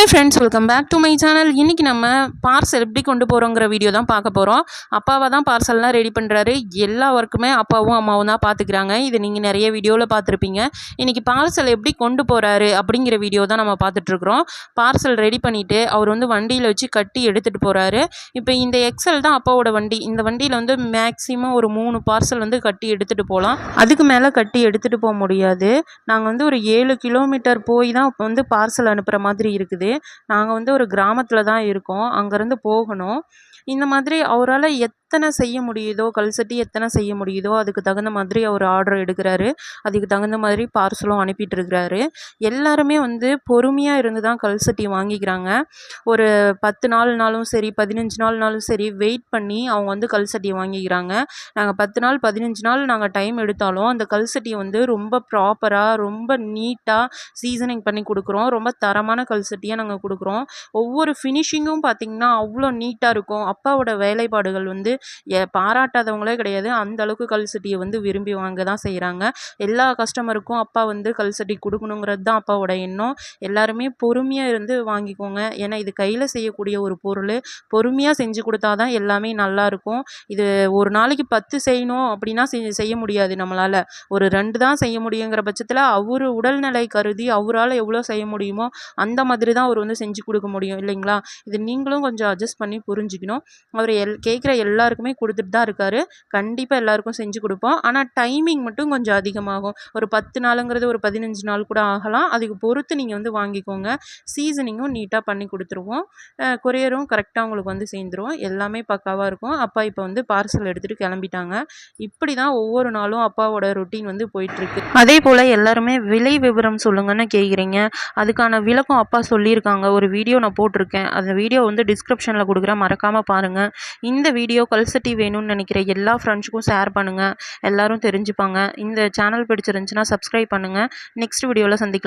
Hi friends welcome back to my channel இன்றைக்கி நம்ம parcel எப்படி கொண்டு போகிறோங்கிற வீடியோ தான் பார்க்க போகிறோம் அப்பாவை தான் பார்சல்லாம் ரெடி பண்ணுறாரு எல்லா ஒர்க்குமே அப்பாவும் அம்மாவும் தான் பார்த்துக்கிறாங்க. இது நீங்கள் நிறைய வீடியோவில் பார்த்துருப்பீங்க. இன்றைக்கி பார்சல் எப்படி கொண்டு போகிறாரு அப்படிங்கிற வீடியோ தான் நம்ம பார்த்துட்ருக்குறோம் பார்சல் ரெடி பண்ணிவிட்டு அவர் வந்து வண்டியில் வச்சு கட்டி எடுத்துகிட்டு போகிறாரு இப்போ இந்த எக்ஸல் தான் அப்பாவோட வண்டி. இந்த வண்டியில் வந்து மேக்ஸிமம் ஒரு மூணு பார்சல் வந்து கட்டி எடுத்துகிட்டு போகலாம் அதுக்கு மேலே கட்டி எடுத்துகிட்டு போக முடியாது. நாங்கள் வந்து ஒரு ஏழு கிலோமீட்டர் போய் தான் வந்து பார்சல் அனுப்புகிற மாதிரி இருக்குது. நாங்கள் வந்து ஒரு கிராமத்தில் தான் இருக்கோம். அங்கேருந்து போகணும். இந்த மாதிரி அவரால் எத்தனை செய்ய முடியுதோ கல் சட்டி எத்தனை செய்ய முடியுதோ அதுக்கு தகுந்த மாதிரி அவர் ஆர்டர் எடுக்கிறாரு. அதுக்கு தகுந்த மாதிரி பார்சலும் அனுப்பிட்டு இருக்கிறாரு எல்லாருமே வந்து பொறுமையாக இருந்து தான் கல் சட்டி வாங்கிக்கிறாங்க. ஒரு பத்து நாள்னாலும் சரி பதினஞ்சு நாள்னாலும் சரி வெயிட் பண்ணி அவங்க வந்து கல் சட்டியை வாங்கிக்கிறாங்க. நாங்கள் பத்து நாள் பதினஞ்சு நாள் நாங்கள் டைம் எடுத்தாலும் அந்த கல் சட்டியை வந்து ரொம்ப ப்ராப்பராக ரொம்ப நீட்டாக சீசனிங் பண்ணி கொடுக்குறோம். ரொம்ப தரமான கல் சட்டியாக நாங்கள் கொடுக்குறோம். ஒவ்வொரு ஃபினிஷிங்கும் பார்த்திங்கன்னா அவ்வளோ நீட்டாக இருக்கும். அப்பாவோட வேலைப்பாடுகள் வந்து பாராட்டாதவங்களே கிடையாது. அந்த அளவுக்கு கல்சட்டியை வந்து விரும்பி வாங்க தான் செய்கிறாங்க எல்லா கஸ்டமருக்கும் அப்பா வந்து கல் சட்டி கொடுக்கணுங்கிறது தான் அப்பாவோட எண்ணம். எல்லாருமே பொறுமையாக இருந்து வாங்கிக்கோங்க. ஏன்னா இது கையில் செய்யக்கூடிய ஒரு பொருள். பொறுமையாக செஞ்சு கொடுத்தா தான் எல்லாமே நல்லாயிருக்கும் இது ஒரு நாளைக்கு பத்து செய்யணும் அப்படின்னா செய்ய முடியாது நம்மளால். ஒரு ரெண்டு தான் செய்ய முடியுங்கிற பட்சத்தில் அவர் உடல்நிலை கருதி அவரால் எவ்வளோ செய்ய முடியுமோ அந்த மாதிரி தான் அவர் வந்து செஞ்சு கொடுக்க முடியும். இல்லைங்களா? இது நீங்களும் கொஞ்சம் அட்ஜஸ்ட் பண்ணி புரிஞ்சுக்கணும். அவர் எல் கேட்குற எல்லா எல்லாருக்குமே கொடுத்துட்டு தான் இருக்காரு. கண்டிப்பாக எல்லாருக்கும் செஞ்சு கொடுப்போம். ஆனால் டைமிங் மட்டும் கொஞ்சம் அதிகமாகும். ஒரு பத்து நாளுங்கிறது ஒரு பதினஞ்சு நாள் கூட ஆகலாம். அதுக்கு பொறுத்து நீங்கள் வந்து வாங்கிக்கோங்க. சீசனிங்கும் நீட்டாக பண்ணி கொடுத்துருவோம். கொரியரும் கரெக்டாக உங்களுக்கு வந்து சேர்ந்துரும். எல்லாமே பக்காவாக இருக்கும். அப்பா இப்போ வந்து பார்சல் எடுத்துகிட்டு கிளம்பிட்டாங்க. இப்படி தான் ஒவ்வொரு நாளும் அப்பாவோட ரொட்டீன் வந்து போயிட்டுருக்கு. அதே போல் எல்லாருமே விலை விவரம் சொல்லுங்கன்னு கேட்குறீங்க அதுக்கான விளக்கம் அப்பா சொல்லியிருக்காங்க. ஒரு வீடியோ நான் போட்டிருக்கேன். அந்த வீடியோ வந்து டிஸ்கிரிப்ஷனில் கொடுக்குறேன். மறக்காமல் பாருங்கள் இந்த வீடியோ பல்சட்டி வேணும்னு நினைக்கிற எல்லா ஃப்ரெண்ட்ஸுக்கும் ஷேர் பண்ணுங்கள் எல்லாரும் தெரிஞ்சுப்பாங்க. இந்த சேனல் பிடிச்சிருந்துச்சுன்னா சப்ஸ்கிரைப் பண்ணுங்கள் நெக்ஸ்ட் வீடியோவில் சந்திக்கலாம்.